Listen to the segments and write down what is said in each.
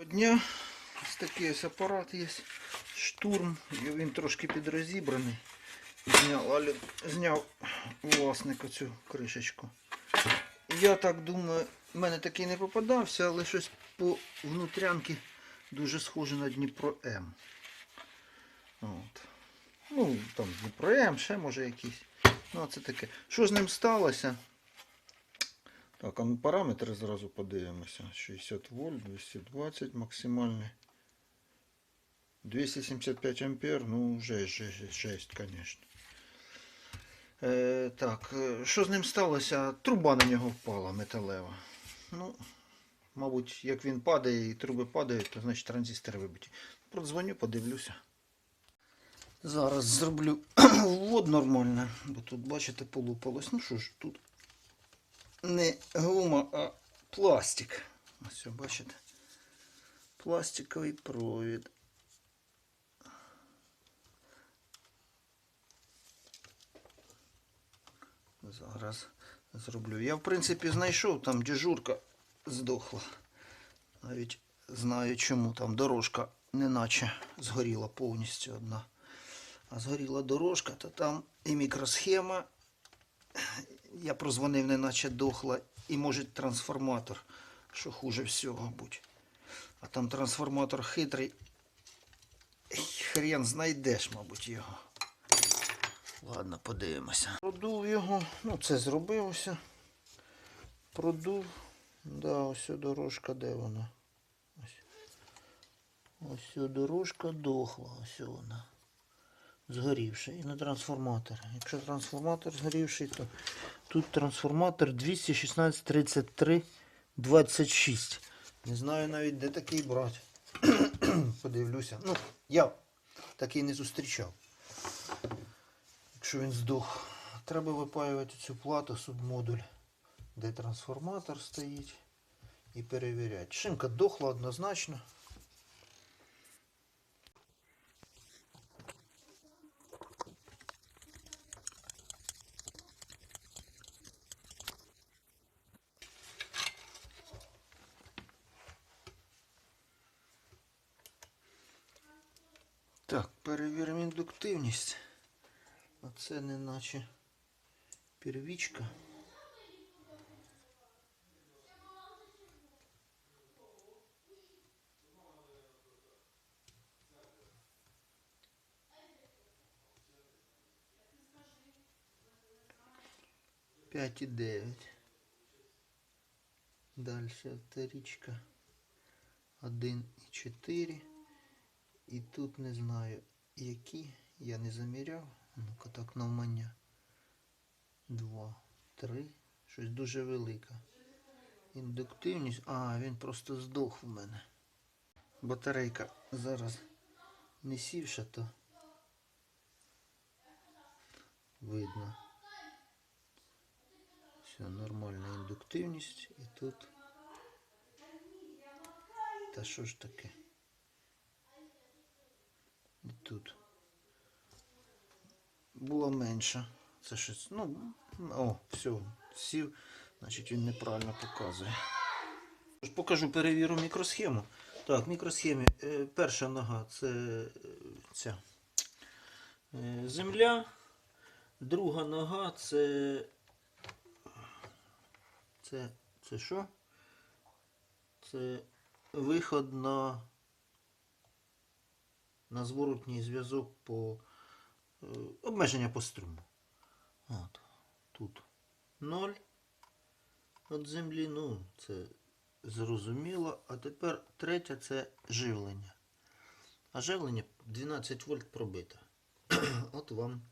Дня ось такий ось апарат є. Штурм. І він трошки підрозібраний. Зняв, зняв власник оцю кришечку. Я так думаю, в мене такий не попадався, але щось по внутрянки дуже схоже на Дніпро М. От. Ну, там Дніпро М, ще може якийсь. Ну, це таке. Що з ним сталося? Так, а ну параметри зразу подивимося. 60 вольт, 220 максимальний. 275 ампер, ну вже жесть, жесть, конечно. Е, так, е, що з ним сталося? Труба на нього впала металева. Ну, мабуть, як він падає і труби падають, то значить транзистори вибиті. Продзвоню, подивлюся. Зараз зроблю ввод нормально, бо тут, бачите, полупалось. Ну що ж, тут не гума, а пластик. Ось, бачите? Пластиковий провід. Зараз зроблю. Я, в принципі, знайшов, там дежурка здохла. Навіть знаю чому. Там дорожка неначе згоріла повністю одна. А згоріла дорожка, то там і мікросхема. Я прозвонив, неначе дохла. І може трансформатор, що хуже всього будь. А там трансформатор хитрий. Хрен знайдеш, мабуть, його. Ладно, подивимося. Продув його, ну це зробилося. Продув. Да, ось дорожка, де вона? Ось. Ось дорожка дохла, ось вона. Згорівша. І на трансформатор. Якщо трансформатор згорівший, то тут трансформатор 216 33 26. Не знаю навіть де такий брати. Подивлюся. Ну, я такий не зустрічав. Якщо він здох. Треба випаювати цю плату, субмодуль, де трансформатор стоїть. І перевіряти. Шинка дохла однозначно. Так, перевіримо індуктивність. Оце не наче первічка. П'ять і дев'ять. Дальше вторичка. Один і чотири. І тут не знаю які. Я не заміряв. Ну-ка так навмання. Два, три. Щось дуже велике. Індуктивність. А, він просто здох в мене. Батарейка зараз не сівша, то видно. Все, нормальна індуктивність. І тут. Та що ж таке? Тут. Було менше. Це щось. Ну, о, все, сів, значить він неправильно показує. Покажу, перевірю мікросхему. Так, мікросхемі. Е, перша нога це е, ця е, земля. Друга нога це. Це, це що? Це виход на, на зворотній зв'язок по е, обмеження по струму. От. Тут 0 від землі. Ну, це зрозуміло. А тепер третя це живлення. А живлення 12 вольт пробито. От вам.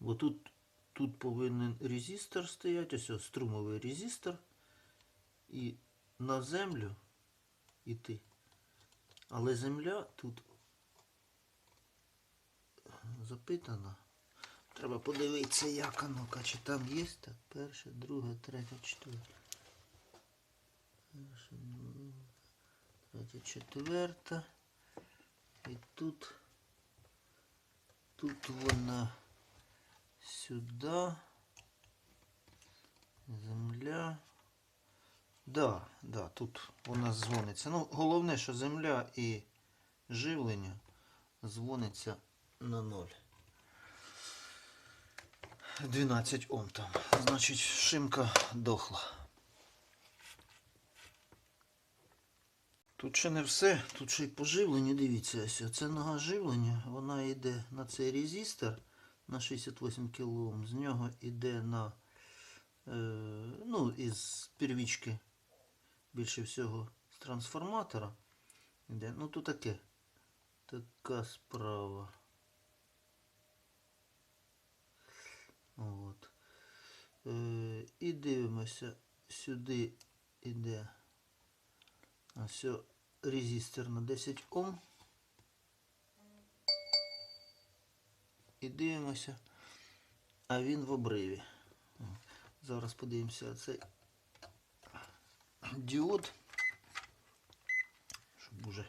Бо тут, тут повинен резистор стояти, ось струмовий резистор. І на землю йти. Але земля тут запитана. Треба подивитися, як воно, чи там є. Так, перша, друга, третя, четверта. Перша, друга, третя, четверта. І тут, тут вона сюди. Земля. Да, да, тут у нас дзвониться. Ну, головне, що земля і живлення дзвониться на ноль. 12 Ом там. Значить, шимка дохла. Тут ще не все, тут ще й по живленню, дивіться, ось це нога живлення, вона йде на цей резистор на 68 кОм, з нього йде на, е, ну, із первічки, більше всього, з трансформатора. Йде, ну тут таке, така справа. От. Е, і дивимося, сюди йде ось резистор на 10 Ом. І дивимося, а він в обриві. Зараз подивимося цей діод. Щоб уже.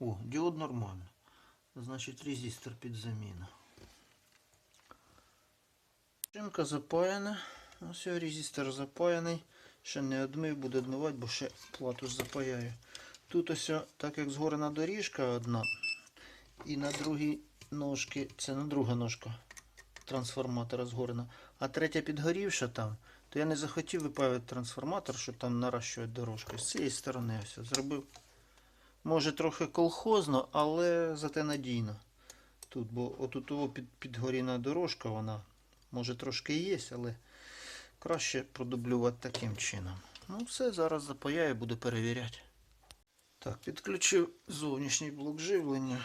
О, діод нормально. Значить, резистор під заміну. Шимка запаяна. Ось його резистор запаяний. Ще не одмив, буде одмивати, бо ще плату ж запаяю. Тут ось, так як згорена доріжка одна. І на другій ножці, це на друга ножка трансформатора згорена. А третя підгорівша там, то я не захотів випаювати трансформатор, щоб там наращувати дорожку. З цієї сторони ось зробив. Може трохи колхозно, але зате надійно. Тут, бо отут під, підгоріна дорожка, вона може трошки і є, але краще продублювати таким чином. Ну все, зараз запаяю, буду перевіряти. Так, підключив зовнішній блок живлення.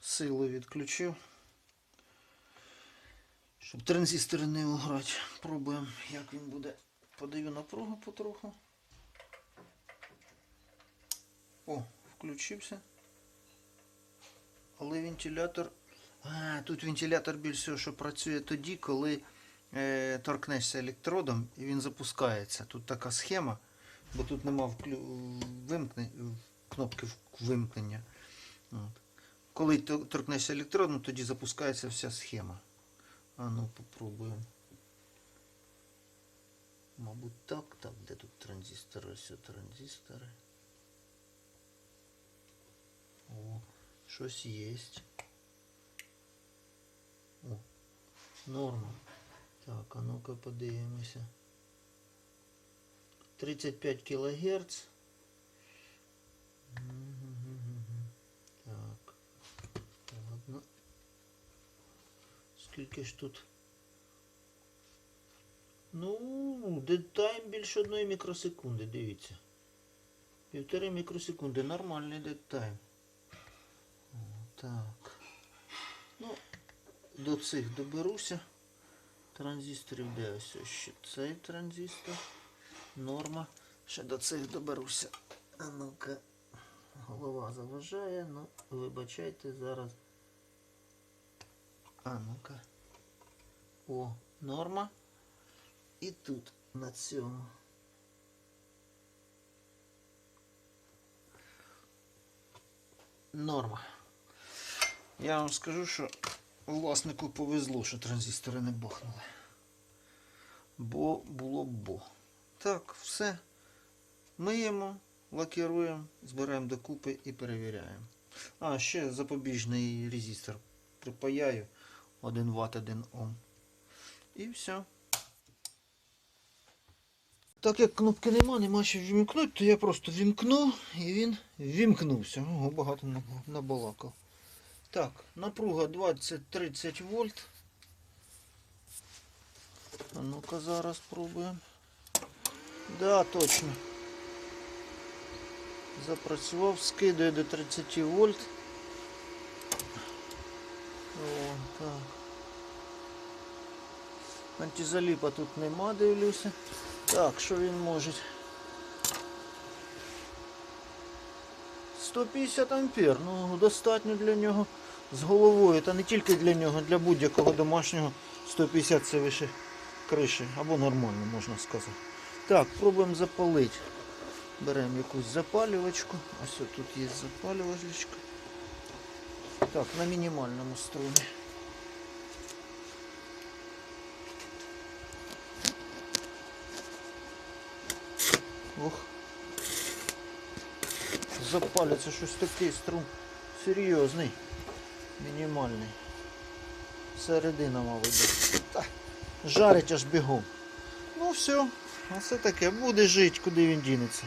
Сили відключив. Щоб транзистори не уграти. Пробуємо, як він буде. Подаю напругу потроху. О, включився. Але вентилятор. А, тут вентилятор більш всього, що працює тоді, коли е, торкнешся електродом і він запускається. Тут така схема, бо тут нема вклю... вимкне... кнопки вимкнення. От. Коли торкнешся електродом, тоді запускається вся схема. А ну попробуємо. Мабуть так, так, де тут транзистори? Ось транзистори. О, щось є. О, норма. Так, а ну-ка подивимося. 35 кГц. Скільки ж тут? Ну, дедтайм більше одної мікросекунди, дивіться. Півтори мікросекунди, нормальний дедтайм. Так. Ну, до цих доберуся. Транзисторів де ось ще цей транзистор. Норма. Ще до цих доберуся. А ну-ка. Голова заважає, ну вибачайте зараз. А ну-ка. О, норма. І тут на цьому. Норма. Я вам скажу, що власнику повезло, що транзистори не бахнули. Бо було б бо. Так, все. Миємо, лакіруємо, збираємо докупи і перевіряємо. А, ще запобіжний резистор припаяю. 1 Вт, 1 Ом. І все. Так як кнопки нема, нема що вімкнути, то я просто вімкну і він вімкнувся. Ого, багато набалакав. Так, напруга 20-30 вольт. А ну-ка зараз спробуємо. Да, точно. Запрацював, скидує до 30 вольт. О, так. Антизаліпа тут нема, дивлюся. Так, що він може? 150 ампер, ну достатньо для нього з головою. Та не тільки для нього, для будь-якого домашнього 150 це вище криші. Або нормально, можна сказати. Так, пробуємо запалити. Беремо якусь запалювачку. Ось тут є запалювачка. Так, на мінімальному струмі. Ох. Запалиться щось такий струм. Серйозний. Мінімальний. Середина, мабуть. Та, жарить аж бігом. Ну все, оце таке, буде жить, куди він дінеться.